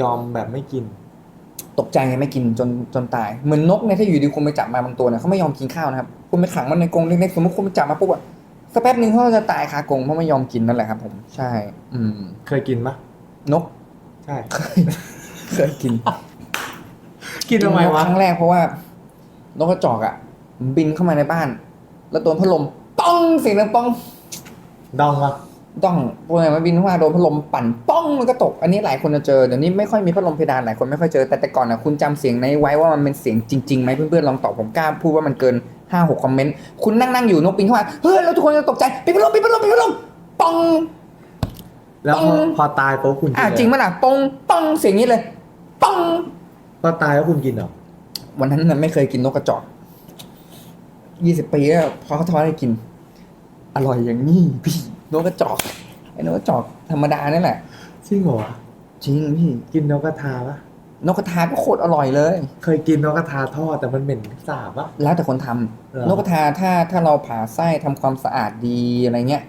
ยอมแบบไม่กิน ตกใจไงไม่กินจนจนตาย เหมือนนกเนี่ยถ้าอยู่ดีคุณไปจับมาบางตัวเนี่ยเขาไม่ยอมกินข้าวนะครับ คุณไปขังมันในกรงเล็กๆสมมติคุณไปจับมาปุ๊บอะสักแป๊บหนึ่งเขาก็จะตายคากรงเพราะไม่ยอมกินนั่นแหละครับ ผม ใช่ อืม เคยกินปะนก ใช่ เคยกินกินทำไมนกวะครั้งแรกเพราะว่านกกระจอกอะบินเข้ามาในบ้าน แล้วโดนพัดลมป้องเสียงดังป้องดองปะ ต้องพวกนี้มันบินเข้ามาโดนพัดลมปั่นป้องมันก็ตก อันนี้หลายคนจะเจอเดี๋ยวนี้ไม่ค่อยมีพัดลมเพดานหลายคนไม่ค่อยเจอแต่แต่ก่อนนะคุณจำเสียงในไว้ว่ามันเป็นเสียงจริงๆไหมเพื่อนๆลองตอบผมกล้าพูดว่ามันเกินห้าหกคอมเมนต์คุณนั่งนั่งๆอยู่นกบินเข้ามาเฮ้ยแล้วทุกคนจะตกใจปิดพัดลมปิดพัดลมปิดพัดลมป้องแล้วพอปองพอตายปุ๊บคุณกินอะเลยจริงมั้ยล่ะป้องป้องเสียงนี้เลยป้องพอตายแล้วคุณกินเหรอวันนั้นน่ะไม่เคยกินนกกระจอกยี่สิบปีแล้วพอเขาทอดให้กิน อร่อยอย่างนี้พี่ นกกระจอกไอ้นกกระจอกธรรมดานี่แหละจริงเหรอวะจริงพี่กินนกกระทาปะนกกระทาก็โคตรอร่อยเลย เคยกินนกกระทาทอดแต่มันเหม็นสาบปะแล้วแต่คนทำเหรอนกกระทาถ้าถ้าเราผ่าไส้ทำความสะอาดดีอะไรเงี้ย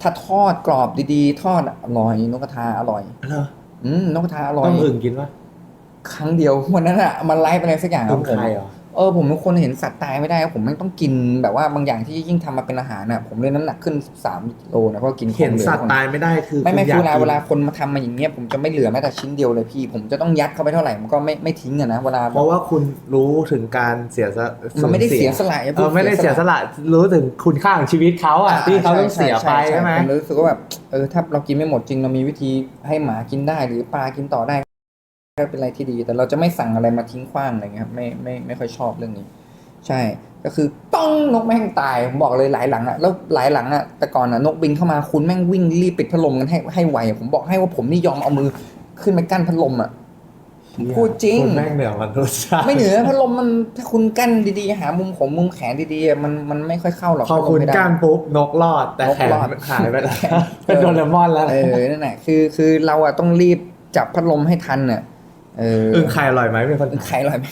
ถ้าทอดกรอบดีๆ ทอดอร่อย นกกระทาอร่อยเหรออืมนกกระทาอร่อยต้องอึ่งกินปะครั้งเดียววันนั้นอะมันไลฟ์ไปอะไรสักอย่างคอึ่รับงผมไข่ เหรอเออผมเป็นคนเห็นสัตว์ตายไม่ได้ครับผมแม่งต้องกินแบบว่าบางอย่างที่ยิ่งทำมาเป็นอาหารน่ะผมเลยน้ำหนักขึ้นสามโลนะเพราะกินของเห็นหลือสัตว์ตายไม่ได้คือไม่ไม่ณคือเวลากินเวลาคนมาทำมาอย่างเงี้ยผมจะไม่เหลือแม้แต่ชิ้นเดียวเลยพี่ ผมจะต้องยัดเข้าไปเท่าไหร่มันก็ไม่ไม่ทิ้งอะนะเวลาเพราะว่าคุณรู้ถึงการเสียสละมันไม่ได้เสียสละเออไม่ได้เสียสละรู้ถึงคุณค่าของชีวิตเขาอะที่เขาต้องเสียไปใช่ไหม ผมรู้สึกว่าแบบเออถ้าเรากินไม่หมดจริงเรามีวิธีให้หมากินได้หรือปลากินต่อได้ ก็เป็นอะไรที่ดี แต่เราจะไม่สั่งอะไรมาทิ้งขว้างอะไรเงี้ยครับไม่ไม่ไม่ค่อยชอบเรื่องนี้ ใช่ ก็คือต้องนกแม่งตายผมบอกเลยหลายหลังอะแล้วหลายหลังอะแต่ก่อนอะนกบินเข้ามาคุณแม่งวิ่งรีบปิดพัดลมกันให้ให้ไวอะผมบอกให้ว่าผมนี่ยอมเอามือขึ้นไปกั้นพัดลมอะพูดจริงคุณแม่งเหนือมนุษย์ไม่เหนือพัดลมมันถ้าคุณกั้นดีๆ หามุมของมุมแขนดีๆอะมันมันไม่ค่อยเข้าหรอกพอพัดลมคุณไม่ได้ก้านปุ๊บนกรอด แต่นกแขนรอดหายไปแล้วเป็นโดเรมอนแล้วเออนั่นแหละคือคือเราอะต้องรีบจับพัดลมให้ทันอะ เอออึ่งไข่อร่อยไหมเป็นคน ไข่อร่อยไหม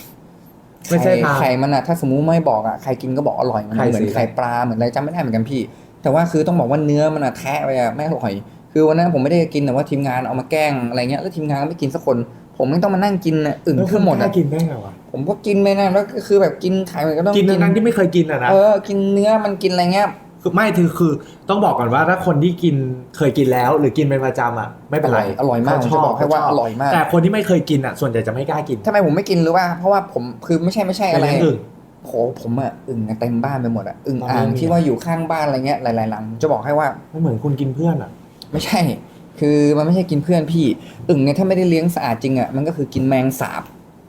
ไม่ใช่ข่ทางไข่มันอะถ้าสมมุติไม่บอกอะใครกินก็บอกอร่อยมันไข่เหมือสีนไข่ปลาเหมือนอะไรจำไม่ได้เหมือนกันพี่ แต่ว่าคือต้องบอกว่าเนื้อมันอะแทะไปอะไม่อร่อย คือวันนั้นผมไม่ได้กินแต่ว่าทีมงานเอามาแกล้งอะไรเงี้ยแล้วทีมงานก็ไม่กินสักคน ผมไม่ต้องมานั่งกินอะอึ่งแล้วคุทั้ณงหมดกล้าอะกินได้ไงวะผมก็กินไปนะแล้วก็คือแบบกินไข่มันก็ต้องกินนั้นที่ไม่เคยกินอะนะเออกินเนื้อมันกินอะไรเงี้ย คือไม่คือคือต้องบอกก่อนว่าถ้าคนที่กินเคยกินแล้ว หรือกินเป็นประจำอะไม่เป็นไรอร่อยมากเขผมจะบอกให้ว่าอร่อยมาก แต่คนที่ไม่เคยกินอะส่วนใหญ่จะไม่กล้ากินทำไมผมไม่กินหรือว่าเพราะว่าผมคือไม่ใช่ไม่ใช่เป็อะนไรเลี้ยงอึ่งโหผมอะอึ่งอะเต็มบ้านไปหมดอะอึ่งอ๋ออ่างไม่มีที่ว่าอยู่ข้างบ้านอะไรเงี้ยหลายๆหลังจะบอกให้ว่าไม่เหมือนคุณกินเพื่อนอะไม่ใช่ คือมันไม่ใช่กินเพื่อนพี่อึ่งเนี่ยถ้าไม่ได้เลี้ยงสะอาดจริงอะมันก็คือกินแมงสาบ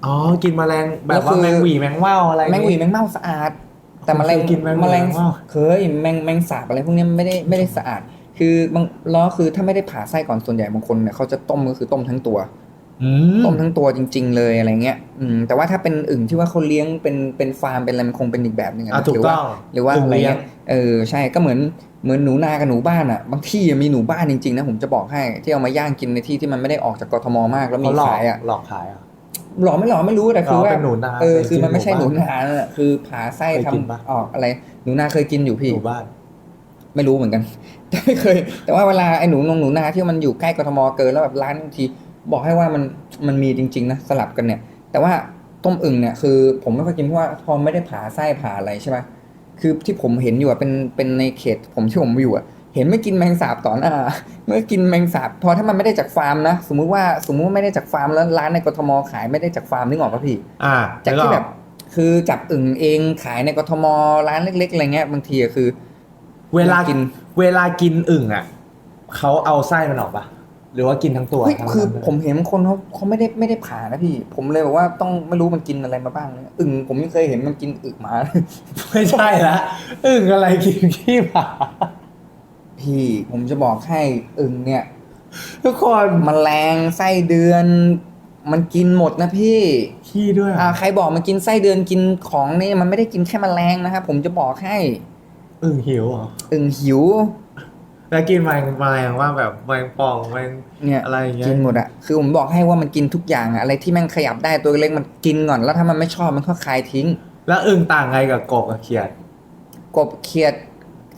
อ๋อกินแมลงแบบแล้วคืว่าอแมงหวีแมงว่าวอะไรแมงหวีแมงเม่าสะอาด แต่แมลงเคยกินแมงหวีแมลงแมงเม่าเคยแมงแมงสาบอะไรพวกเนี้ยไม่ได้ไม่ได้สะอาด คือบางล้อคือถ้าไม่ได้ผ่าไส้ก่อนส่วนใหญ่บางคนเนี่ยเขาจะต้มก็คือต้มทั้งตัว อืมต้มทั้งตัวจริง ๆ เลยอะไรเงี้ยอืมแต่ว่าถ้าเป็นอึ่งที่ว่าเขาเลี้ยงเป็นเป็นฟาร์มเป็นอะไรมันคงเป็นอีกแบบหนึงอะอะนะถูหกรือต้ว่าองหรือว่าอึ่งอะไรเลี้ยงเงี้ยเออใช่ก็เหมือนเหมือนหนูนากับหนูบ้านอะ บางที่มีหนูบ้านจริงๆนะผมจะบอกให้ที่เอามาย่างกินในที่ที่มันไม่ได้ออกจากกทมมากแล้วมีเขาหลอกขายอะหลอกขายอะ หลอกไม่หลอกไม่รู้แต่คืออ๋อว่าเป็นหนูนาเออเป็นคือมันไม่ใช่หหนูนูบ้านนาน่ะคือผ่าไส้เคยทำกินปะออกอะไร หนูนาเคยกินอยู่พี่อยู่บ้านไม่รู้เหมือนกัน แต่ไม่เคย แต่ว่าเวลาไอ้หนูนงหนูนาที่มันอยู่ใกล้กทมเกินแล้วแบบร้านบางที บอกให้ว่ามันมันมีจริง ๆ นะสลับกันเนี่ย แต่ว่าต้มอึ่งเนี่ยคือ ผมไม่ค่อยกินเพราะว่าพอไม่ได้ผ่าไส้ผ่าอะไรใช่ไหมคือที่ผมเห็นอยู่อะเป็นเป็นในเขตผมที่ผมอยู่อะ เห็นไม่กินแมงสาบต่อหน้าเมื่อกินแมงสาบพอถ้ามันไม่ได้จากฟาร์มนะสมมุติว่าสมมุติว่าไม่ได้จากฟาร์มแล้วร้านในกทมขายไม่ได้จากฟาร์มนึกออกปะพี่อ่าจากที่แบบคือจับอึ่งเองขายในกทมร้านเล็ก ๆอะไรเงี้ยบางทีอะคือ เวลากินเวลากินอึ่งอะเขาเอาไส้มันออกปะหรือว่ากินทั้งตัวเฮ้ยทั้งคือนั้นเลยผมเห็นบางคนเขาเขาไม่ได้ไม่ได้ผ่านะพี่ ผมเลยบอกว่าต้องไม่รู้มันกินอะไรมาบ้างเนี่ยอึ่งผมไม่เคยเห็นมันกินอึหมา ไม่ใช่ละอึ่งอะไรกินขี้หมา พี่ผมจะบอกให้อึ่งเนี่ย ทุกคนมแมลงไส้เดือน มันกินหมดนะพี่ ขี้ด้วยอ่าใครบอกมันกินไส้เดือนกินของนี่มันไม่ได้กินแค่แมลงนะครับผมจะบอกให้ อึ่งหิวเหรออึ่งหิว แล้วกินแมลงแมลงว่าแบบแมลงป่องแมลงเนี่ยอะไรอย่างเงี้กิยนหมดอะคือผมบอกให้ว่ามันกินทุกอย่างอะอะไรที่แม่งขยับได้ตัวเล็กมันกินก่อนแล้วถ้ามันไม่ชอบมันก็คายทิ้ง แล้วอึ่งต่างไงกับกบกับเขียด กบเขียด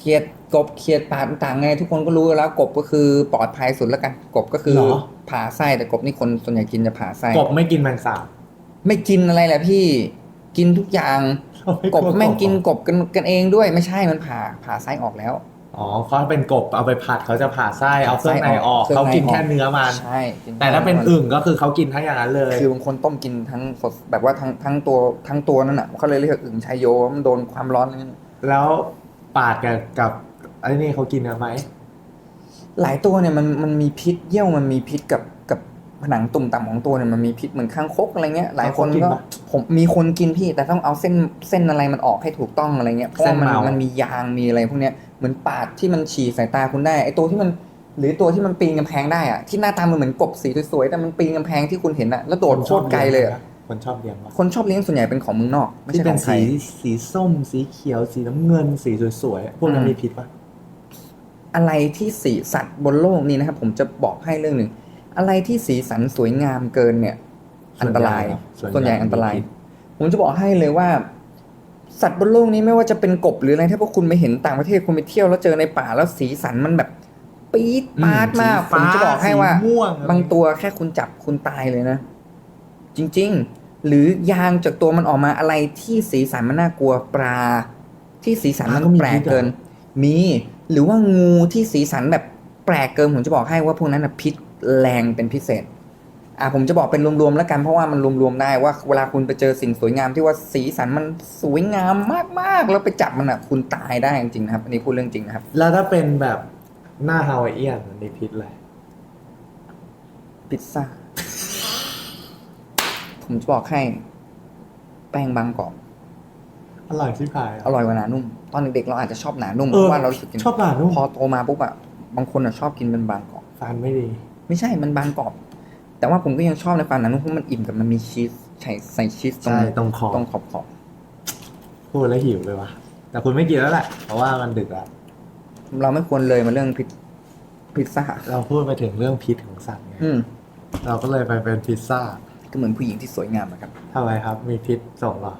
เขียดกบเขียดปลาต่างๆไง ทุกคนก็รู้แล้วกบก็คือปลอดภัยสุดแล้วกัน กบก็คือเหรอ ผ่าไส้แต่กบนี่คนส่วนใหญ่กินจะผ่าไส้กบไม่กินแมงสาบไม่กินอะไรแหละพี่กินทุกอย่าง กบแม่งกินกบกันกันเองด้วยไม่ใช่มันผ่าผ่าไส้ออกแล้ว อ๋อเขาเป็นกบเอาไปผัดเขาจะผ่าไส้เอาเครื่องในออกเครื่องเขาในกินออกแค่เนื้อมัน ใช่กิแต่ถ้าเป็นอึ่งก็คือเขากินทั้งอย่างนั้นเลย คือบางคนต้มกินทั้งสดแบบว่าทั้งทั้งตัวทั้งตัวนั่นน่ะเขาเลยเรียกอึ่งชายโยมันโดนความร้อนนั่นแล้ว ปาดกับกับไอ้นี่เขากินกันไหมหลายตัวเนี่ยมันมันมีพิษเยี่ยวมันมีพิษกับกับผนังตุ่มต่ำของตัวเนี่ยมันมีพิษเหมือนข้างคกอะไรเงี้ย หลายคนก็ผมมีคนกินพี่ แต่ต้องเอาเส้นเส้นอะไรมันออกให้ถูกต้องอะไรเงี้ยเพราะว่ามันมันมียางมีอะไรพวกเนี้ยเหมือนปาดที่มันฉี่สายตาคุณได้ไอตัวที่มันหรือตัวที่มันปีนกำแพงได้อะที่หน้าตามันเหมือนกบสีสวยๆแต่มันปีนกำแพงที่คุณเห็นอะแล้วโดดโคตรไกลเลยอะ คนชอบเลี้ยงปะคนชอบเลี้ยงส่วนใหญ่เป็นของเมืองนอก ไม่ที่ใช่เป็ขนองไทสีย สีส้ม สีเขียว สีน้ำเงิน สีสวยๆพวกนั้นอืม มีพิษปะอะไรที่สีสัตว์บนโลกนี้นะครับ ผมจะบอกให้เรื่องหนึ่งอะไรที่สีสันสวยงามเกินเนี่ย อันตรายส่วนใหญ่อันตรายผมจะบอกให้เลยว่า สัตว์บนโลกนี้ไม่ว่าจะเป็นกบหรืออะไรถ้าพวกคุณไปเห็นต่างประเทศคุณไปเที่ยวแล้วเจอในป่าแล้วสีสันมันแบบปี๊ดปาดมากผมจะบอกให้ว่า สีม่วงบางตัวแค่คุณจับคุณตายเลยนะ จริงๆ หรือยางจากตัวมันออกมาอะไรที่สีสันมันน่ากลัวปลา ที่สีสันมันแปลกเกิน มีหรือว่างูที่สีสันแบบแปลกเกินผมจะบอกให้ว่าพวกนั้นนะพิษแรงเป็นพิเศษอะผมจะบอกเป็นรวมๆแล้วกันเพราะว่ามันรวมๆได้ว่าเวลาคุณไปเจอสิ่งสวยงามที่ว่าสีสันมันสวยงามมากๆ แล้วไปจับมันอะคุณตายได้จริงๆนะครับ อันนี้พูดเรื่องจริงนะครับ แล้วถ้าเป็นแบบหน้าฮาวายเอียนมันมีพิษเลยพิซซ่า ผมจะบอกให้ แป้งบางกรอบอร่อยที่ผายอร่อยกว่าหนานุ่ม ตอนเด็กๆเราอาจจะชอบหนานุ่มเอเพอราะว่าเรารู้สึกกินชอบหนานุ่ม พอโตมาปุ๊บอะบางคนอะชอบกินเป็นบางกรอบฟันไม่ดี ไม่ใช่มันบางกรอบ แต่ว่าผมก็ยังชอบในความหนานุ่มเพราะมันอิ่มกับมันมีชีสใส่ใส่ชีสตรงใช่ตรงคอตรงขอบขอบพูดแล้วหิวเลยวะแต่คุณไม่กินแล้วแหละ เพราะว่ามันดึกแล้ว เราไม่ควรเลยมาเรื่องพิซพิซซ่าเราพูดไปถึงเรื่องพิษของสัตว์ไง อืม เราก็เลยไปเป็นพิซซ่า ก็เหมือนผู้หญิงที่สวยงามอะครับ ทำไมครับ มีพิษส่งเหรอ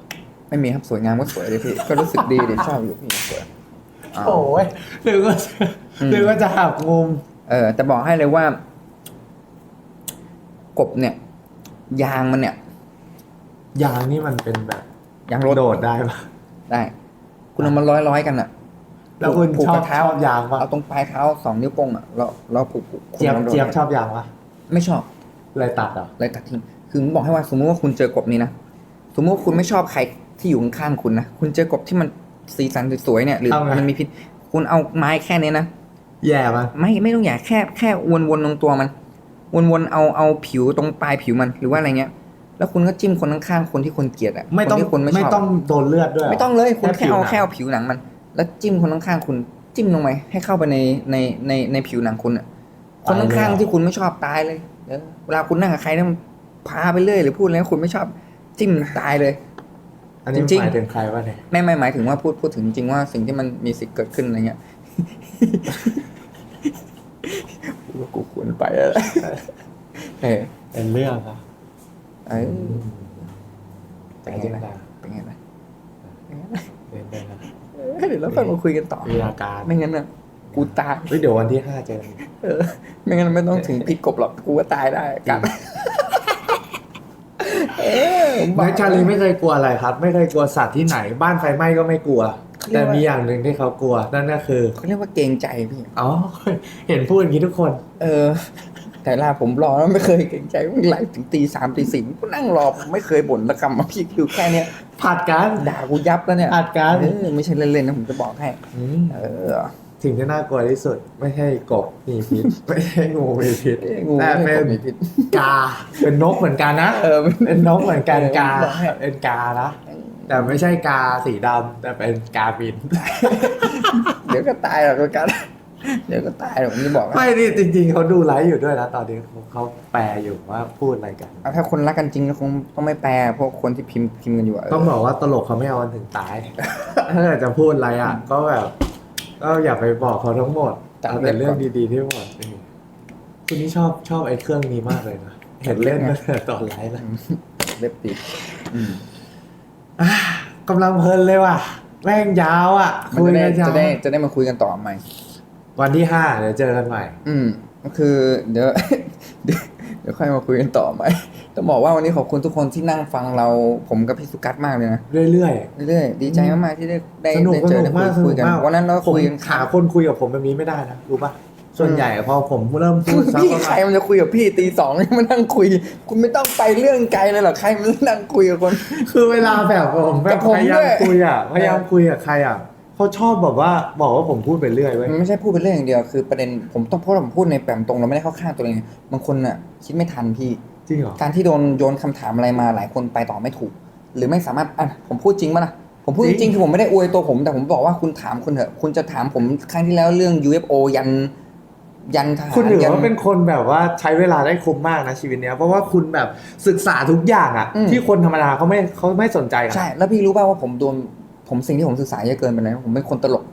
ไม่มีครับสวยงามก็สวยเลยพี่ ก็รู้สึกดีเดี๋ยวชอบอยู่พี่สวยอ่า โอ้ยหรือว่าจะอืม หรือว่าจะหักมุม เออแต่บอกให้เลยว่า กบเนี่ย ยางมันเนี่ยยางนี่มันเป็นแบบยางรถโดดได้ปะได้ คุณเอามาร้อยร้อยๆกันอะ แล้วคุณผูกชอบกับเท้า ชอบยางปะเอาตรงปลายเท้าสองนิ้วโป้งอะเราเราผูกผูกเจี๊ยบคุณลองดูเจี๊ยบชอบยางปะไม่ชอบเลยตัดเหรอเลยตัดทิ้ง คือผมบอกให้ว่าสมมุติว่าคุณเจอกบนี้นะ สมมุติว่าคุณไม่ชอบใครที่อยู่ข้างๆคุณนะ คุณเจอกบที่มันสีสันสวยๆเนี่ย หรือมันมีพิษ คุณเอาไม้แค่นี้นะ แย่มั้ยไม่ไม่ต้องอยากแค่แค่วนๆตรงตัวมัน วนๆเอาเอาผิวตรงปลายผิวมันหรือว่าอะไรเงี้ย แล้วคุณก็จิ้มคนข้างๆคนที่คนเกลียดอะไม่ต้องคนที่คุณไม่ชไม่อบต้องโดนเลือดด้วยหรไม่ต้องเลยคุณแค่เอาผิวหนังแค่เอาผิวหนังมัน แล้วจิ้มคนข้างๆคุณจิ้มลงไปให้เข้าไปในในในในผิวหนังคุณอะคนข้างๆที่คุณไม่ชอบตายเลยเออเวลาคุณนั่งกับใครเนี่ยมัน พาไปเรื่อยหรือพูดอะไรคุณไม่ชอบจิ้มตายเลย อันนี้จริงๆหมายถึงใครวะเนี่ยไม่ไม่หมายถึงว่าพูดพูดถึงจริงว่าสิ่งที่มันมีสิทธิ์เกิดขึ้นอะไรเงี้ยพูดว่ากูควรไปแล้วเออเป็นเรื่องครับเออแต่จริงนะเป็นไงล่ะเป็นไงล่ะเป็นไปนะเออเดี๋ยวเราค่อยมาคุยกันต่อมีอาการไม่งั้นน่ะกูตายเฮ้ยเดี๋ยววันที่ห้าเจอกันเออไม่งั้นไม่ต้องถึงพิษกบหรอกกูก็ตายได้กัดเออผมบอก แม็กชาลีไม่เคยกลัวอะไรครับ ไม่เคยกลัวสัตว์ที่ไหน บ้านไฟไหม้ก็ไม่กลัว แต่มีอย่างหนึ่งที่เขากลัว นั่นก็คือเขาเรียกว่าเกรงใจพี่ อ๋อ เห็นพูดอย่างนี้ทุกคน เออ แต่ลาผมรอแล้วไม่เคยเกรงใจมันไล่ถึงตีสามตีสี่ก็นั่งรอผมไม่เคยบ่นละคำมาพี่คือแค่เนี้ยผัดกันด่ากูยับแล้วเนี่ยผัดกันเออไม่ใช่เล่นๆนะผมจะบอกให้มเออ สิ่งที่น่ากลัวที่สุด ไม่ใช่กบมีพิษไม่ใช่งูมีพิษเอ้ยงูแต่ไม่เป็ใช่นกบมีพิษ กา เป็นนกเหมือนกันนะเออเป็นนกเหมือนกันเออกาบอกให้เป็นกานะแต่ไม่ใช่กาสีดำแต่เป็นกาบิน เดี๋ยวก็ตายหรอกแล้วกัน เดี๋ยวก็ตายหรอกผมจะบอกให้ไม่นี่จริงๆเขาดูไลฟ์อยู่ด้วยนะตอนนี้เขาแปลอยู่ว่าพูดอะไรกัน เอาถ้าคนรักกันจริงก็คงต้องไม่แปลพวกคนที่พิมพ์พิมพ์กันอยู่อะต้องบอกว่าตลกเขาไม่เอาวันถึงตาย ถ้าเกิดจะพูดอะไรอะ ก็แบบ ก็อย่าไปบอกเขาทั้งหมดเอาแต่เรื่องดีๆที่บอกเออคุณนี่ชอบชอบไอ้เครื่องนี้มากเลยนะเห็นเล่นมาตั้งแต่ตอนไลฟ์แล้วเล็บติดอืมอะกำลังเพลินเลยว่ะแม่งยาวอะมันคุยจะได้กันยาวจะได้จะได้มาคุยกันต่อใหม่ วันที่ห้าเดี๋ยวเจอกันใหม่ อืมก็คือ เดี๋ยวเดี๋ยวเดี๋ยวค่อยมาคุยกันต่อใหม่ ต้องบอกว่าวันนี้ขอบคุณทุกคนที่นั่งฟังเราผมกับพี่สุกัสมากเลยนะเรื่อยเรื่อยๆดีใจมากๆที่ได้ได้ๆสนุกได้สเจอนุได้กคุมายกสคุนุยกกันมากวันนั้นเราผมคุยกันหาคนคุยกับผมแบบนี้ไม่ได้นะรู้ป่ะส่วนใหญ่พอผมเริ่มพูดสักพี่ประใครมาณมันจะคุยกับพี่ตีสองมานั่งคุย คุณไม่ต้องไปเรื่องไกลเลยหรอกใครมันนั่งคุยกับคน คือเวลาแบบผมแบกับบผมพยายามด้วย คุยอะพยายามคุยกับใครอะเขาชอบแบบว่าบอกว่าผมพูดไปเรื่อยเว้ย มันไม่ใช่พูดเป็นเรื่องอย่างเดียวคือประเด็นผมต้องพูดผมพูดในแบบตรงเราไม่ได้เข้าข้างตัวเองบางคนน่ะคิดไม่ทันพี่ จริงเหรอ การที่โดนโยนคำถามอะไรมาหลายคนไปต่อไม่ถูก หรือไม่สามารถอะผมพูดจริงปะล่ะผมพูดจจริงริงๆคือผมไม่ได้อวยตัวผม แต่ผมบอกว่าคุณถามคุณเถอะ คุณจะถามผมครั้งที่แล้วเรื่อง UFO ยัน ยันทหารคุณถือยั ว่าเป็นคนแบบว่าใช้เวลาได้คุ้มมากนะชีวิตเนี้ยเพราะว่าคุณแบบศึกษาทุกอย่างอะอืม ที่คนธรรมดาเขาไม่เขาไม่สนใจกันใช่ แล้วพี่รู้ป่าวว่าผมโดนผมสิ่งที่ผมศึกษาเยอะเกินไปเลยผมเป็นคนตลก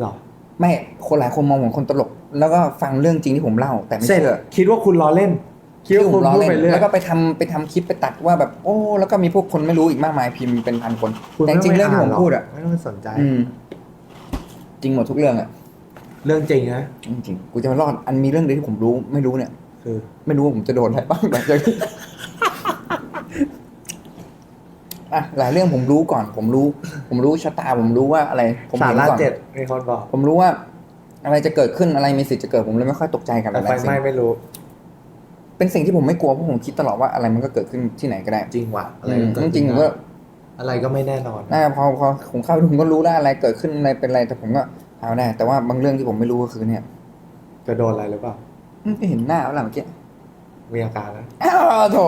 หรอไม่คนหลายคนมองผมคนตลก แล้วก็ฟังเรื่องจริงที่ผมเล่า แต่ไม่เสร็จเชื่อ คิดว่าคุณล้อเล่น คิดว่าที่ผคุณมล้อพูดเล่นไปเรื่อย แล้วก็ไปทำไปทำคลิปไปตัดว่าแบบโอ้แล้วก็มีพวกคนไม่รู้อีกมากมายพิมพ์เป็นพันคนคุณแต่จไม่ริงๆเรื่องที่ผมานหพูดอะไม่ต้องสนใจ อืม จริงหมดทุกเรื่องอะเรื่องจริงนะจริงๆกูจะมารอดอันมีเรื่องเดียวที่ผมรู้ไม่รู้เนี่ย คือ ไม่รู้ว่าผมจะโดนอะไรบ้างหลังจากนี้อะหลายเรื่องผมรู้ก่อน ผมรู้ ผมรู้ชะตาผมรู้ว่าอะไร ผมสาเห็นระก่อนเจ็ดมีคนบอกผมรู้ว่า อะไรจะเกิดขึ้นอะไรมีสิทธิ์จะเกิดผมเลยไม่ค่อยตกใจกับหแต่ไฟลายๆสิ่ไหงม้ไม่รู้ เป็นสิ่งที่ผมไม่กลัวเพราะผมคิดตลอดว่าอะไรมันก็เกิดขึ้นที่ไหนก็ได้จริงว่ะอะไรอืมก็เกิดจริงๆผมก็ อะไรก็ไม่แน่นอนน่าพอพอผมเข้าไปดูผมก็รู้แล้วอะไรเกิดขึ้นอะไรเป็นอะไรแต่ผมก็เอาได้แต่ว่าบางเรื่องที่ผมไม่รู้ก็คือเนี่ยจะโดนอะไรหรือเปล่าอืมไม่เห็นหน้าแล้วล่ะเมื่อกี้มีอาการนะอ้าวโถ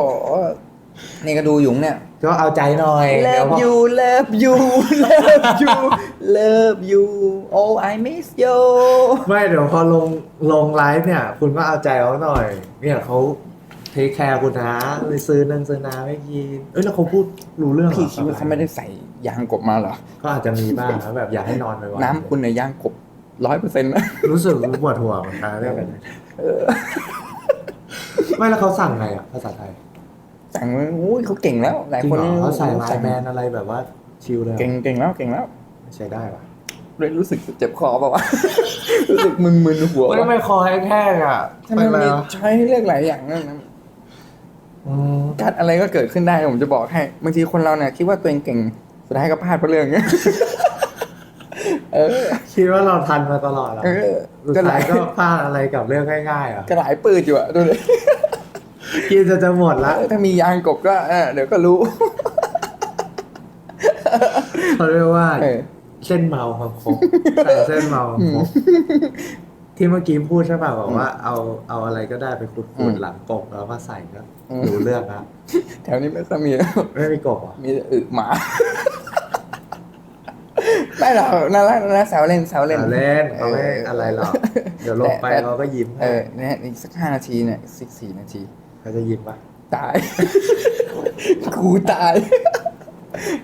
นี่ก็ดูอยู่เนี่ย ก็เอาใจหน่อยเลิดี๋ฟวพอ you love you love you love you oh I miss you ไม่เดี๋ยวพอลงลงไลฟ์เนี่ย คุณก็เอาใจเขาหน่อย เนี่ยเขาเทคแคร์คุณนะไปซื้อนั่นซื้อน้ำให้กินเอ้ยแล้วเขาพูดรู้เรื่องหรอพี่คิดว่าเขาไม่ได้ใส่ยางกบมาเหรอ ก็อาจจะมีบ้างนะแบบอยากให้นอนไปวันน้ำคุณในยยางกบร้อยเปอร์เซ็นต์นะรู้สึกปวดหัวเหมือนกันเรื่องอะไรไม่แล้วเขาสั่งไงอะภาษาไทย สั่งโอ้ยเขาเก่งแล้ว หลายจริงคนเหรอเขาใส่ไลสั่งน์แมนอะไรแบบว่าชิลเลยเก่งเก่งแล้วเก่งแล้วใช้ได้ปะเลยรู้สึกเจ็บคอเปล่าวะ รู้สึกมึนๆหัวไม่วะไม่คอแห้งๆอะทำไมเป็นมันไรมีวะใช้ให้เลือกหลายอย่างนั่นนะอืมกัดอะไรก็เกิดขึ้นได้ผมจะบอกให้บางทีคนเราเนี่ยคิดว่าตัวเองเก่งสุดท้ายก็พลาดเพราะเรื่องเงี้ย เออ คิดว่าเราทันมาตลอดเหรอเออสุดก็หท้าลายยก็พลาดอะไรกับเรื่องง่ายๆอะก็หลายปืดอยู่อะดูเลย กินจะจะหมดละถ้ามียางกบก็เออเดี๋ยวก็รู้เขาเรียกว่าเออเส้นเมาความครบใส่เส้นเมาความครบที่เมื่อกี้พูดใช่ป่ะบอกว่าเอาเอาอะไรก็ได้ไปขุดอืขุมดหลังกบแล้วมาใส่ก็อืมรู้เรื่องนะแถวนี้ไม่ค่อยมีไม่มีกบเหรอะมีแต่อึหมาไม่หรอกน่ารักน่ารักแซวเล่นแซวเล่นเล่นเขาไม่เอออะไรหรอกเดี๋ยวลงไปแต่เขาก็ยิ้มเออเนี่ยอีกสักห้านาทีเนี่ยสิกสี่นาที เขาจะยิ้มปะตาย กูตาย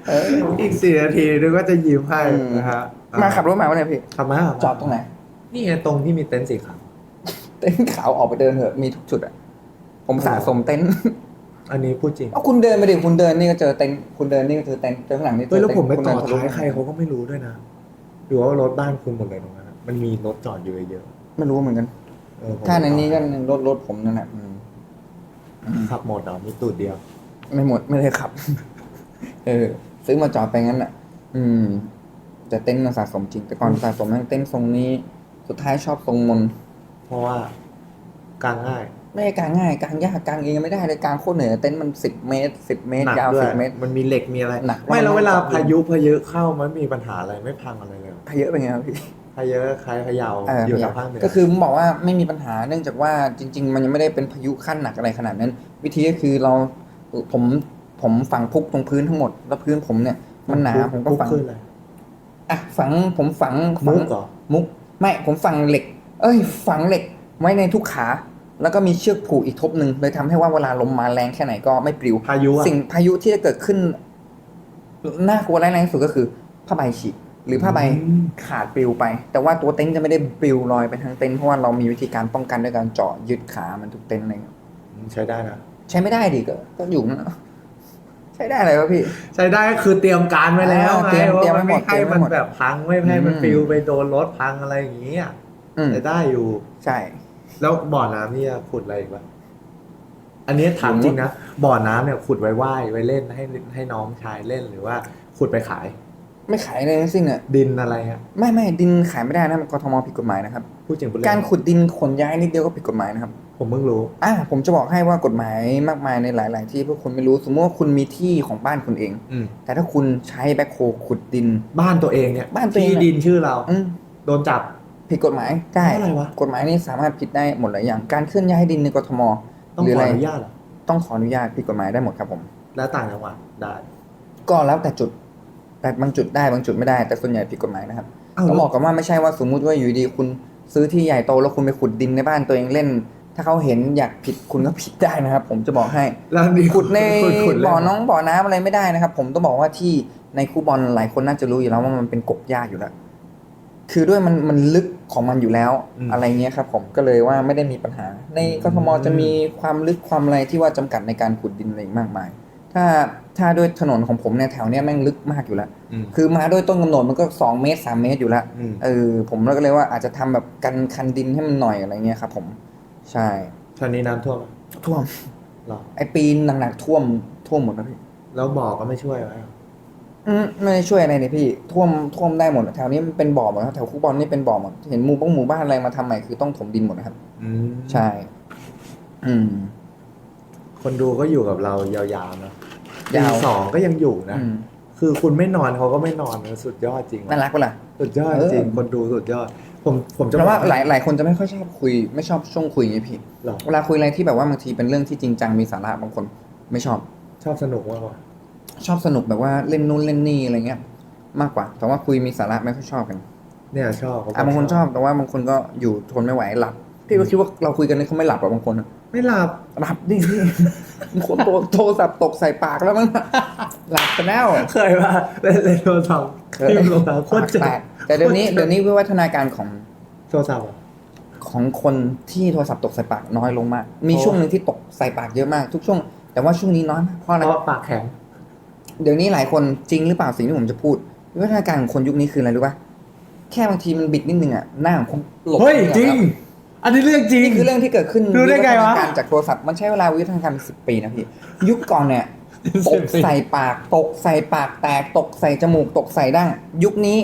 เอออีกสี่นาทีนึกว่าจะยิ้มให้อืมนะฮะมาขับรถมาวันไหนพี่ขับมาขับมาจอดตรงไหน นี่ไงตรงที่มีเต็นท์สีขาว เต็นท์ขาวออกไปเดินเถอะ มีทุกจุดอะ ผมสะสมเต็นท์ อันนี้พูดจริงเอาคุณเดินไปดิคุณเดินนี่ก็เจอเต็นท์ คุณเดินนี่ก็เจอเต็นท์ เจอข้างหลังนี่เจเฮ้ยอแล้วเต็นท์ผมไปคุณต่เดิอนทะลุท้ายใครเขาก็ไม่รู้ด้วยนะหรือว่ารถบ้านคุณหมดเลยตรงนั้นอะมันมีรถจอดอยู่เยอะ ไม่รู้เหมือนกันๆเออผมถ้าในนี้ก็รถรถผมนั่นแหละอืม ขับหมดเหรอมีตูดเดียว ไม่หมดไม่ได้ขับ เออ ซื้อมาจอดไปงั้นอะ อืม แต่เต็นท์มันสะสมจริง แต่ก่อนสะสมแม่งเต็นท์ทรงนี้ สุดท้ายชอบทรงมน เพราะว่ากางง่าย ไม่ได้กางง่ายกางยากกางเองยังไม่ได้เลยกางโคตรเหนื่อยเต็นท์มันสิบเมตรสิบเมตรหนักยาวด้วสิยบเมตร มันมีเหล็กมีอะไร หนักไม่แล้วมากเวลาหนักพายุพายุเข้ามันมีปัญหาอะไรไม่พังอะไรเลยเหรอพาเยอะเป็นไงครับพี่ พายุคล้ายพะเยาเอออยู่ทางภาคเหนือก็คือผมบอกว่าไม่มีปัญหาเนื่องจากว่าจริง ๆ มันยังไม่ได้เป็นพายุขั้นหนักอะไรขนาดนั้น วิธีก็คือเราผมผมฝังพุกตรงพื้นทั้งหมด แล้วพื้นผมเนี่ย มันหนาผมก็ปุ๊บฝังขึ้นเลยอะฝังผมฝังฝัมุงกเหรอมุก ไม่ผมฝังเหล็ก เอ้ย ฝังเหล็กไว้ในทุกขา แล้วก็มีเชือกผูกอีกทบหนึ่งเลยทำให้ว่าเวลาลมมาแรงแค่ไหนก็ไม่ปลิวพายุอะสิ่งพายุที่จะเกิดขึ้นน่ากลัวร้ายแรงที่สุดก็คือผ้าใบฉีก หรือผ้าใบอืมขาดปลิวไป แต่ว่าตัวเต็นท์จะไม่ได้ปลิวลอยไปทั้งเต็นท์เพราะว่าเรามีวิธีการป้องกันด้วยการเจาะยึดขามันทุกเต็นท์อะไรเงี้ยใช้ได้นะใช้ไม่ได้ดิก็ก็อยู่นั่นน่ะใช้ได้เลยวะพี่ ใช้ได้ก็คือเตรียมการไว้แล้วอ่าไงเตรียมว่าเตรียมไว้มันหมไม่ดให้เตรียมไว้มันหมดแบบพังไม่ให้มันอืมฟิวไปโดนรถพังอะไรอย่างงี้อะอืมใช้ได้อยู่ ใช่ แล้วบ่อน้ำนี่จะขุดอะไรอีกวะอันนี้ถามจริงนะบ่อน้ำเนี่ยขุดไว้ว่ายไว้เล่นให้ให้น้องชายเล่นหรือว่าขุดไปขาย ไม่ขายเลยทั้งสิ้นอะดินอะไรฮะไม่ไม่ดินขายไม่ได้นะมันกทมผิดกฎหมายนะครับพูดจริงพูดเล่นการขุดดินขนย้ายนิดเดียวก็ผิดกฎหมายนะครับ ผมเพิ่งรู้อ่าผมจะบอกให้ว่ากฎหมายมากมายในหลาย ๆ ที่พวกคุณไม่รู้สมมติว่าคุณมีที่ของบ้านคุณเอง อืมแต่ถ้าคุณใช้แบ็คโฮขุดดิน บ้านตัวเองเนี่ยบ้านตัวเอง ที่ดินชื่อเรา อืมโดนจับ ผิดกฎหมายได้เพราะอะไรวะ กฎหมายนี้สามารถผิดได้หมดหลายอย่างการเคลื่อนย้ายดินในกทม ต้องหรือขอะอไร อนุญาตเหรอต้องขออนุญาตผิดกฎหมายได้หมดครับผม แล้วต่างจังหวัดได้ก็แล้วแต่จุด แต่บางจุดได้บางจุดไม่ได้แต่ส่วนใหญ่ผิดกฎหมายนะครับอ้าวต้องบอกกันว่าไม่ใช่ว่าสมมุติว่าอยู่ดีคุณซื้อที่ใหญ่โตแล้วคุณไปขุดดินในบ้านตัวเองเล่น ถ้าเขาเห็นอยากผิดคุณก็ผิดได้นะครับ ผมจะบอกให้ แล้วนี่ขุดในขุดเล่บ่อน้องบ่อน้ำอะไรไม่ได้นะครับ ผมต้องบอกว่าที่ในคูบอลหลายคนน่าจะรู้อยู่แล้วว่ามันเป็นกบยากอยู่แล้ว คือด้วยมันมันลึกของมันอยู่แล้วอะไรเงี้ยครับผมก็เลยว่าไม่ได้มีปัญหา ในกทมจะมีความลึกความอะไรที่ว่าจำกัดในการขุดดินอะไรอีกมากมาย ถ้า ถ้าด้วยถนนของผมเนี่ยแถวเนี้ยแม่งลึกมากอยู่แล้ว อืม คือมาด้วยต้นกำหนดมันก็สองเมตรสามเมตรอยู่แล้ว อืม เออ ผมก็เลยว่าอาจจะทำแบบกันคันดินให้มันหน่อยอะไรเงี้ยครับผม ใช่ ตอนนี้น้ำท่วมไหมท่วม หรอ ไอปีหนักๆท่วมท่วมหมดนะพี่ แล้วบ่อก็ไม่ช่วยไว้อืมไม่ได้ช่วยอะไรเนี่ยพี่ ท่วมท่วมได้หมดแถวนี้มันเป็นบ่อหมดครับแถวคูบอลนี่เป็นบ่อหมดเห็นหมู่บ้งหมู่บ้านอะไรมาทำใหม่คือต้องถมดินหมดนะครับ อืมใช่ อืม คนดูก็อยู่กับเรายาวๆนะ ยาวปีสองก็ยังอยู่นะ อืมคือคุณไม่นอนเขาก็ไม่นอนนะสุดยอดจริงน่ารักปะล่ะ สุดยอดเออจริงคนดูสุดยอด ผมผมจะเพราะว่าบอกหลายหลายคนจะไม่ค่อยชอบคุย ไม่ชอบช่วงคุยอย่างนี้พี่ หรอเวลาคุยอะไรที่แบบว่าบางทีเป็นเรื่องที่จริงจังมีสาระบางคน ไม่ชอบ ชอบสนุกมากกว่า ชอบสนุกแบบว่าเล่นนู่นเล่นนี่อะไรเงี้ย มากกว่า แต่ว่าคุยมีสาระไม่ค่อยชอบกันเนี่ยชอบอะบางคนชอบแต่ว่าบางคนก็อยู่ทนไม่ไหวหลับพี่ก็คิดว่าเราคุยกันนี่เขาไม่หลับหรอกบางคนอะ ไม่หลับ หลับดิพี่บางคนโทรโทรศัพท์ตกใส่ปากแล้วมั้งหลับไปแล้วเคยว่าเล่นเล่นโทรศัพท์พิมพ์ลงมาโคตรเจ็บแตกแต่เดี๋ยวนี้เดี๋ยวนี้วิวัฒนาการของโทรศัพท์อะของคนที่โทรศัพท์ตกใส่ปากน้อยลงมาก มีเพราะช่วงหนึ่งที่ตกใส่ปากเยอะมาก ทุกช่วง แต่ว่าช่วงนี้น้อยมากเพราะอะไรเพราะปากแข็ง เดี๋ยวนี้หลายคนจริงหรือเปล่าสิ่งที่ผมจะพูดวิวัฒนาการของคนยุคนี้คืออะไรรู้ป่ะแค่บางทีมันบิดนิดนึงอะหน้าของคนหลบเฮ้ยนิดนึจริง อะอันนี้เรื่องจริง นี่คือเรื่องที่เกิดขึ้นรู้ได้ไงวะ วิวัฒนาการจากโทรศัพท์มันใช้เวลาวิวัฒนาการสิบปีนะพี่ ยุคก่อนเนี่ย ตกใส่ปาก ตกใส่ปากแตก ตกใส่จมูก ตกใส่ดั้ง ยุคนี้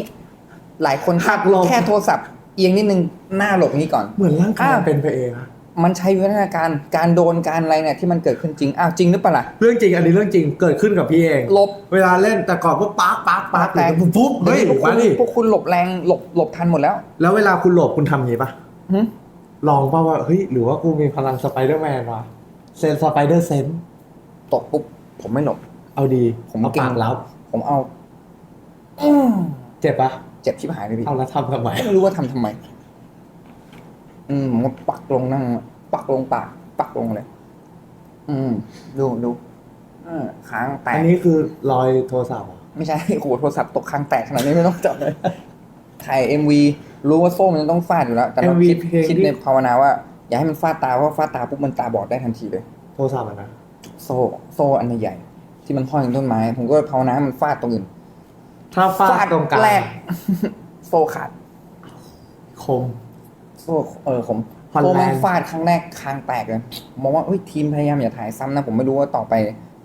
หลายคนหักหลบ แค่โทรศัพท์เอียงนิดนึงหน้าหลบนี้ก่อน เหมือนร่างกายอ้าวเป็นไปเองอะมันใช้วิวัฒนาการการโดนการอะไรเนี่ยที่มันเกิดขึ้นจริง อ้าวจริงหรือเปล่าล่ะ เรื่องจริง อันนี้เรื่องจริงเกิดขึ้นกับพี่เองหลบ เวลาเล่นแต่ก่อนพวกปาร์กปาร์กปาร์กแตกปุ๊บปุ๊บเฮ้ยดี๋วนี้พวกมาคุณดิพวกคุณหลบแรงหลบหลบทันหมดแล้วแล้วเวลาคุณหลบคุณทำอย่างนี้ปะหึ ลองป่าว่าเฮ้ยหรือว่ากูมีพลังสไปเดอร์แมนวะเซนสไปเดอร์เซนตกปุ๊บผมไม่หลบ เอาดีผมเอาเก่ง ปากรับผมเอาอืมเจ็บปะเจ็บชิบหายเลยพี่เอาแล้วทำทำไมไม่รู้ว่าทำทำไม อืมผมก็ปักลงนั่ง ปักลงปาก ปักลงเลย อืม ดูดูเออค้างแตอักนนี้คือรอยโทรศัพท์เหรอไม่ใช่ โอ้โหโทรศัพท์ตกค้างแตกขนาดนี้ไม่ต้องจับเลยถ่ายเอ็มวี รู้ว่าโซ่มันจะต้องฟาดอยู่แล้ว แต่เราคิดคิดในภาวนาว่า อย่าให้มันฟาดตาเพราะว่าฟาดตาปุ๊บมันตาบอดได้ทันทีเลย โทรศัพท์อะนะโซ่โซ่อันใหญ่ๆที่มันห้อยอยู่ต้นไม้ ผมก็ภาวนาให้มันฟาดตรงอื่นถ้าฟาดตรงกลางแรกโซ่ขาด คม โซ่เออผมฮอลแลนด์ โซ่แม่งฟาดครั้งแรกคางแตกเลยมองว่าเอ้ยทีมพยายามอย่าถ่ายซ้ำนะ ผมไม่รู้ว่าต่อไป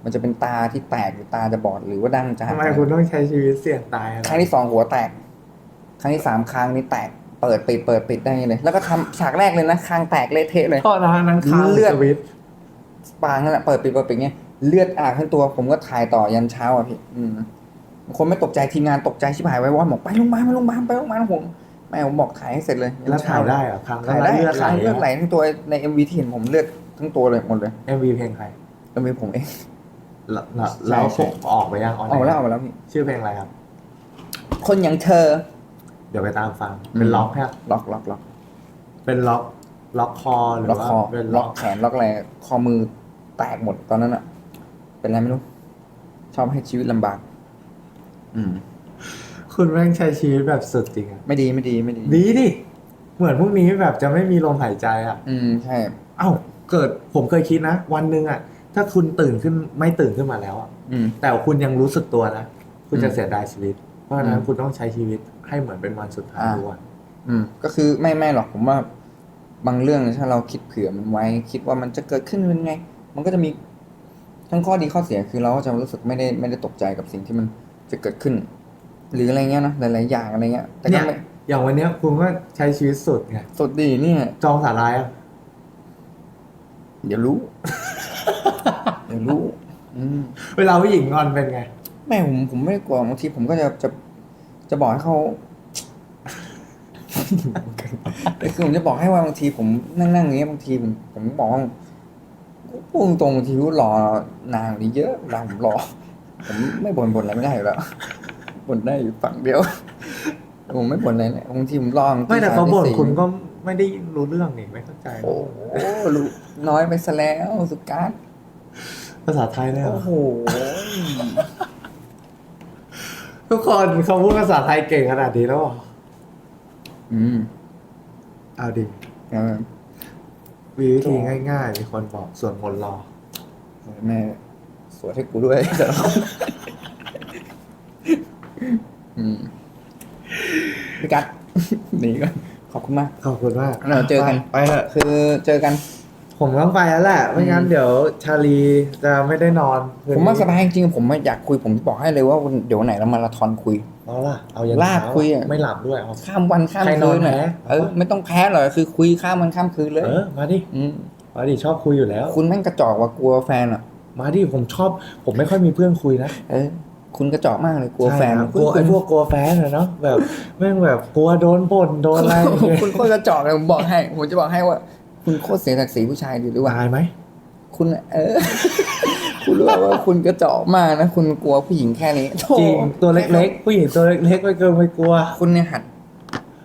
มันจะเป็นตาที่แตกหรือตาจะบอดหรือว่าดั้งจะหัทำกไมคุณต้องใช้ชีวิตเสี่ยงตายอะไรครั้งที่สองหัวแตก ครั้งที่สามคางนี้แตกเปิดปิดเปิดปิดได้เลย แล้วก็ทำฉากแรกเลยนะคางแตกเละเทะเลยโทษนะนั่งค้างเลือด สวิตช์ปางนั่นแหละเปิดปิดเปิดปิดเงี้ยเลือดอาบทั้งตัวผมก็ถ่ายต่อยันเช้าอะพี่อืมคนไม่ตกใจทีมงานตกใจชิบหายไว้ว่าบอกไปโรงพยาบาลไปโรงพยาบาลไปโรงพยาบาลผมแม่ผมบอกถ่ายให้เสร็จเลยนแล้วเช้ถ่ายได้เหรอค้างถ่ายได้เลือดไหลคางเลือดไหลทั้งตัวในเอ็มวีที่เห็นผมเลือดทั้งตัวเลยหมดเลยเอ็มวีเพลงใครเอ็มวีผมเองแล้วแล้วแล้วใช่ออกไปยังออนออกมาแล้วออกมาแล้วพี่ชื่อเพลงอะไรครับ คนอย่างเธอ เดี๋ยวไปตามฟัง เป็นล็อกแค่ล็อกล็อกล็อกเป็นล็อกล็อกคอหรือล็อกว่าคอเป็นล็ล็ออกกแขนล็อกอะไรข้อมือแตกหมดตอนนั้นอะเป็นอะไรไม่รู้ ชอบให้ชีวิตลำบาก อืม คุณแม่งใช้ชีวิตแบบสุดจริงอะไม่ดีไม่ดีไม่ดี ดีดิเหมือนพวกนี้แบบจะไม่มีลมหายใจอะ อืมใช่ เอ้าเกิดผมเคยคิดนะ วันหนึ่งอะถ้าคุณตื่นขึ้นไม่ตื่นขึ้นมาแล้วอะอืม แต่คุณยังรู้สึกตัวนะ คุณจะอืม เสียดายชีวิต เพราะฉะนั้นอืมคุณต้องใช้ชีวิตให้เหมือนเป็นวันสุดท้ายอ่าทุกวันอืม ก็คือไม่ไม่หรอกผมว่าบางเรื่องถ้าเราคิดเผื่อมันไว้ คิดว่ามันจะเกิดขึ้นเป็นไง มันก็จะมีทั้งข้อดีข้อเสียคือเราก็จะรู้สึกไม่ได้ไม่ได้ตกใจกับสิ่งที่มันจะเกิดขึ้น หรืออะไรเงี้ยนะหลายๆอย่างอะไรเงี้ย แต่ก็เนี่ยไม่อย่างวันเนี้ยคุณก็ใช้ชีวิตสุดไงสดดีเนี่ย จองสาลายอะเดี๋ยวรู้ เดี๋ยวรู้ อืมเวลาผู้หญิงงอนเป็นไง ไม่ผมผมไม่ได้กลัวบางทีผมก็จะจะจะบอกให้เขาแต่คือผมจะบอกให้ว่าบางทีผมนั่งนั่งอย่างเงี้ยบางทีผมผมบอกว่าพูดตรงๆบางทีรู้รอนางนี่เยอะเวลาผมรอ ผมไม่บ่นบ่นอะไรไม่ได้อยู่แล้วบ่นได้อยู่ฝั่งเดียวผมไม่บ่นอะไรเลยบางทีผมรอบางทีไม่แต่เขาบ่นสยที่สี่คุณก็ไม่ได้รู้เรื่องนี่ไม่เข้าใจโอ้โหรู้น้อยไปซะแล้วสุการภาษาไทยเลยเหรโอ้อโห ทุกคนเขาพูดภาษาไทยเก่งขนาดนี้แล้วเหรออืมเอาดิเออมีวิธีง่าย ๆ มีคนบอกส่วนมนต์รอ แม่สวดให้กูด้วยเดี๋ยวอืมพี่กัดหนีก่อนขอบคุณมาก ขอบคุณมากเราเจอกัน ไปเถอะ คือเจอกัน ผมต้องไปแล้วแหละไม่งั้นอืมเดี๋ยวชาลีจะไม่ได้นอนคืนผมว่านี้สบายจริงๆผมอยากคุยผมบอกให้เลยว่าวันเดี๋ยววันไหนเรามาราธอนคุยเอาล่ะเอายันลากเช้คุยอะไม่หลับด้วยเอาข้ามวันข้ามใครนคือนนน่ะแพ้เออไม่ต้องแพ้หรอกคือคุยข้ามวันข้ามคืนเลยเออมาดิอืมมาดิชอบคุยอยู่แล้ว คุณแม่งกระจอกว่ากลัวแฟนอะ มาดิผมชอบ ผมไม่ค่อยมีเพื่อนคุยนะเออคุณกระจอกมากเลยกลัวแฟนใช่ครับกลัวไอ้พวกกลัวแฟนอะเนาะแบบแม่งแบบกลัวโดนบ่นโดนอะไรอย่างเงี้ยคุณโคตรกระจอกเลยผมบอกให้ผมจะบอกให้ว่า คุณโคตรเสียศักดิ์ศรีผู้ชายดีหรือว่าตายไหมคุณเออ คุณรู้ว่าคุณกระจอกมากนะ คุณกลัวผู้หญิงแค่นี้โธ่จริงตัวเล็กๆผู้หญิงตัวเล็กๆไม่เกินไม่กลัว คุณเนี่ยหัด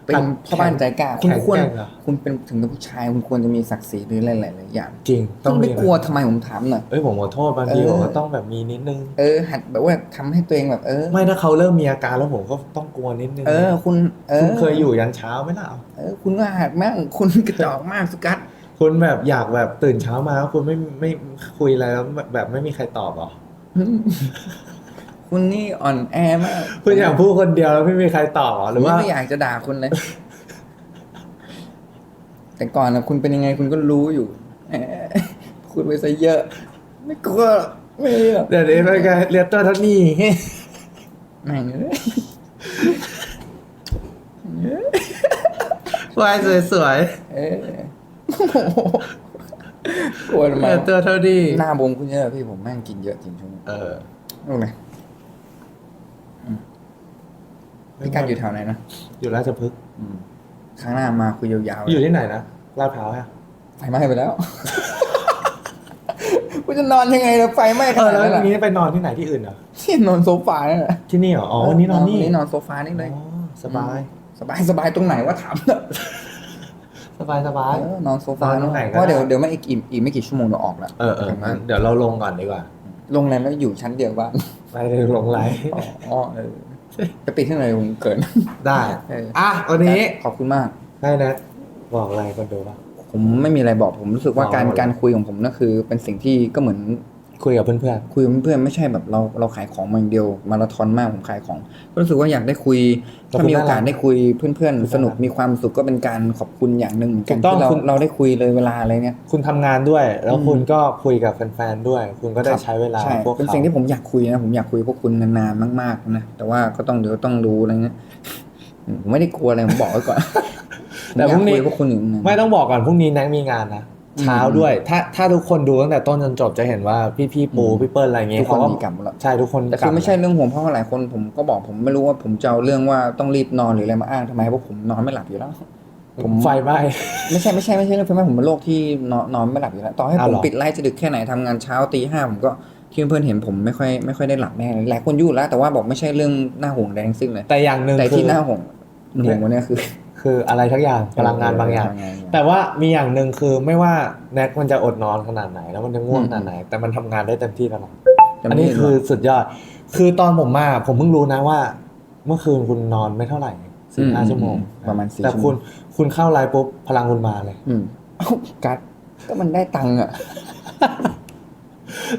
เป็นหัดพ่อบ้านใจกล้าคุณแข็งควรแกร่งเหรอคุณเป็นถึงเป็นผู้ชายคุณควรจะมีศักดิ์ศรีหรืออะไรหลายๆอย่าง จริงคุณไม่นะกลัวทำไมผมถามหน่อยเอ้ยผมขอโทษบางทีเออผมก็ต้องแบบมีนิดนึงเออหัดแบบว่าทำให้ตัวเองแบบเออ ไม่ถ้าเขาเริ่มมีอาการแล้วผมก็ต้องกลัวนิดนึงเออ คุณเออคุณเคยอยู่ยันเช้าไหมล่ะเออคุณก็หัดมากคุณกระจอกมากสุกัด คุณแบบอยากแบบตื่นเช้ามาแล้วคุณไม่ไม่คุยอะไรแล้วแบบไม่มีใครตอบเหรอ คุณนี่อ่อนแอมากคุณอยากพูดคนเดียวแล้วไม่มีใครตอบเหรอหรือว่า ไม่อยากจะด่าคุณเลย แต่ก่อนนะคุณเป็นยังไงคุณก็รู้อยู่แหมพูดไปซะเยอะ ไม่กลัวหรอกไม่เลือกเดี๋ยวนี้เป็นไงเรียนตัวเท่านี้ แม่งเอ้ย วายสวยเออ กลัวๆทำไมเรียนตัวเท่านี้หน้าบวมคุณเยอะพี่ผมแม่งกินเยอะจริงช่วงนี้เออรู้ไหมพี่การอยู่แถวไหนนะ อยู่ราชพฤกษ์อืมครั้งหน้ามาคุยยาวๆ อยู่เลยที่ไหนนะลาดพร้าวอะไฟไหม้ไปแล้วกูจะนอนยังไงล่ะไฟไหม้ขเออนาดแล้วนั้นทีล่ะนี้ไปนอนที่ไหนที่อื่นเหรอที่นอนโซฟาเนี่ยแหละที่นี่เหรอ อ๋อวันนี้นอนนี่นี่นอนโซฟานี่เลยอ๋อสบาย สบายสบายตรงไหนว่าถามเถอะ สบายสบาย เออนอนโซฟานอนตรงไหนก็เพราะเดี๋ยวได้เดี๋ยวไม่อีกอีกอีกไม่กี่ชั่วโมงเดี๋ยวออกแล้วเออเออจากนั้นเดี๋ยวเราลงก่อนดีกว่าโรงแรมแล้วอยู่ชั้นเดียวบ้านไปเลยลงไลฟ์อ๋อเออจะปิดที่ไหนผมเกิน ได้เอออะวันนี้ขอบคุณมาก ได้นะ บอกอะไรคนดูป่ะผมไม่มีอะไรบอกผมรู้สึกว่าบอกการหมดเลยการคุยของผมนั่นคือ เป็นสิ่งที่ก็เหมือน คุยกับเพื่อนคุยกับเพื่อนๆไม่ใช่แบบเราเราขายของมาอย่างเดียวมาราธอนมากผมขายของก็รู้สึกว่าอยากได้คุยขอบถ้าคุณมีโอกาสน่ารักได้คุยเพื่อนขอบคุณๆสนุกน่ารักมีความสุขก็เป็นการขอบคุณอย่างหนึ่งเหมือนกันถูกต้องที่เราคุณเราได้คุยเลยเวลาอะไรเงี้ยๆคุณทำงานด้วย แล้วอืมคุณก็คุยกับแฟนๆด้วย คุณก็ได้ครับใช้เวลาใช่พวกเป็นเขาสิ่งที่ผมอยากคุยนะผมอยากคุยกับพวกคุณนานๆมากๆนะแต่ว่าก็ต้องเดี๋ยวต้องรู้อะไรเงี้ยผมไม่ได้กลัวอะไรผมบอกไว้ก่อนแต่พรุ่งนี้ผมอยากคุยกับพวกคุณอยู่นานไม่ต้องบอกก่อนพรุ่งนี้แน็กมีงานนะอืม เช้าด้วย ถ้าถ้าทุกคนดูตั้งแต่ต้นจนจบจะเห็นว่าพี่พี่ๆปูอืมพี่เปิ้ลอะไรเงี้ยทุกคนเขาก็มีกลับหมดแล้วใช่ทุกคนแต่คือไม่ใช่เรื่องห่วงเพราะว่าหลายคนผมก็บอกผมไม่รู้ว่าผมจะเอาเรื่องว่าต้องรีบนอนหรืออะไรมาอ้างทำไมเพราะผมนอนไม่หลับอยู่แล้ว ผมไฟไหม้ไม่ใช่ไม่ใช่ไม่ใช่เรื่องไฟไหม้ผมเป็นโรคที่นอนนอนไม่หลับอยู่แล้วต่อให้อ้าวผมเหรอปิดไลฟ์จะดึกแค่ไหนทำงานเช้าตีห้าผมก็ที่เพื่อนๆเห็นผมไม่ค่อยไม่ค่อยได้หลับแน่เลยหลายคนยุ่งแล้วแต่ว่าบอกไม่ใช่เรื่องหน้าห่วงแดงสิ้นเลยแต่อย่างหนึ่งแต่คืที่อหน้าห่วงห่วงวันเนี้ยคือ คืออะไรทักอย่างพลังงานบางอย่างพลังแต่ว่ามีอย่างหนึ่งคือไม่ว่าแน็กมันจะอดนอนขนาดไหน แล้วมันจะง่วงอืมขนาดไหน แต่มันทำงานได้เต็มที่ตลอดแต่อันไม่นี้เห็คือว่าสุดยอด คือตอนผมมาผมเพิ่งรู้นะว่า เมื่อคืนคุณนอนไม่เท่าไหร่สี่ห้าอืมชั่วโมงอืมประมาณสี่แต่ชั่วโมงคุณคุณเข้าไลน์ปุ๊บพลังคุณมาเลยอืมเอ้ากัดก็มันได้ตังค์อะ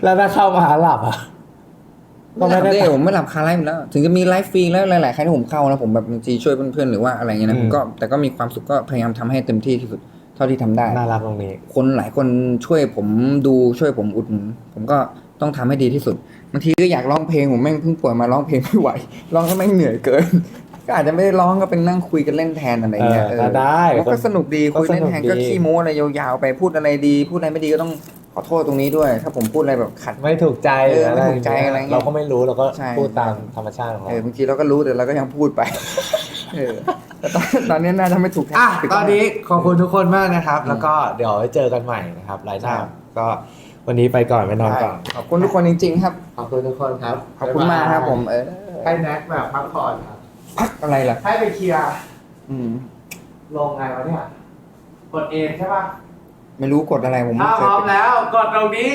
แล้วถ้าเข้ามาหลับอะ ก็ไม่ไม่หลับได้ได้ผมไม่หลับคาไลฟ์อยู่แล้ว ถึงจะมีไลฟ์ฟรีแล้วหลายๆครั้งที่ผมเข้าแล้วผมแบบบางทีช่วยเพื่อนๆหรือว่าอะไรเงี้ยนะอืผมมก็แต่ก็มีความสุขก็พยายามทำให้เต็มที่ที่สุดเท่าที่ทำได้ น่ารักตรงนี้ คนหลายคนช่วยผมดูช่วยผมอุดหนุนผมก็ต้องทำให้ดีที่สุดบางทีก็อยากร้องเพลงผมแม่งเพิ่งป่วยมาร้องเพลงไม่ไหวร้องก็แม่งเหนื่อยเกิน ก็อาจจะไม่ได้ร้องก็เป็นนั่งคุยกันเล่นแทนอะไรเงี้ยเออก็ได้มันก็สนุกดีก็คุยเล่นแทนสนุกดีก็ขี้โม้อะไรยาวๆไปพูดอะไรดี พูดอะไรไม่ดีก็ต้อง ขอโทษตรงนี้ด้วย ถ้าผมพูดอะไรแบบขัด ไม่ถูกใจเออหรือไม่ถูกใจอะไรเงี้ยเราก็ไม่รู้เราก็ใช่ พูดตามธรรมชาติของเอเราอบางทีเราก็รู้แต่เราก็ยังพูดไป เออแต่ตอนตอนนี้น่าจะไม่ถูกแท็กอะติดตอนนี้ขอบคุณทุกคนมากนะครับอืมแล้วก็เดี๋ยวไว้เจอกันใหม่นะครับไลน์หน้าครับ ก็วันนี้ไปก่อนไปนอนก่อน ขอบคุณทุกคนจริง ๆ ครับ ขอบคุณทุกคนครับขอบคุณมากครับผม เออให้แน็กแบบพักผ่อนครับ พักอะไรล่ะ ให้ไปเคลียร์อืมลงไงวะเนี่ยกดเองใช่ป่ะ ไม่รู้กดอะไรผมถ้าไม่พเคยร้อมเป็น แล้วกดตรงนี้